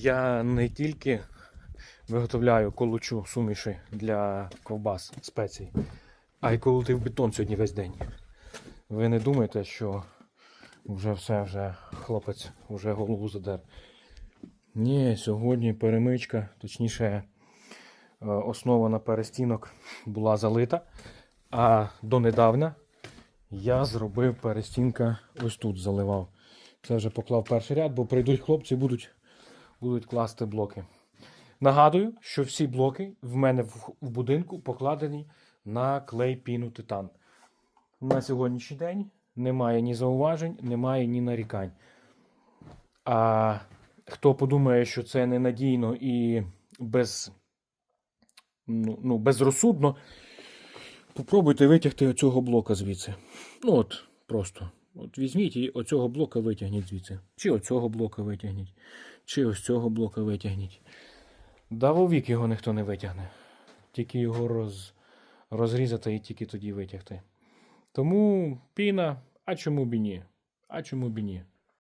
Я не тільки виготовляю колучу суміші для ковбас спецій, а й колотив бетон сьогодні весь день. Ви не думаєте, що вже все, вже хлопець вже голову задер. Ні, сьогодні перемичка, точніше, е, основа на перестінок була залита. А донедавна я зробив перестінка ось тут заливав. Це вже поклав перший ряд, бо прийдуть хлопці будуть, будуть класти блоки. Нагадую, що всі блоки в мене в, будинку покладені на клей піну титан. На сьогоднішній день немає ні зауважень, немає ні нарікань. А хто подумає, що це ненадійно і без, ну, ну, безрозсудно, попробуйте витягти оцього блока звідси. Ну от, просто. От візьміть і оцього блока витягніть звідси. Чи оцього блока витягніть, чи ось цього блока витягніть. Да вовік його ніхто не витягне. Тільки його роз, розрізати і тільки тоді витягти. Тому піна, а чому б і ні? А чому б і ні?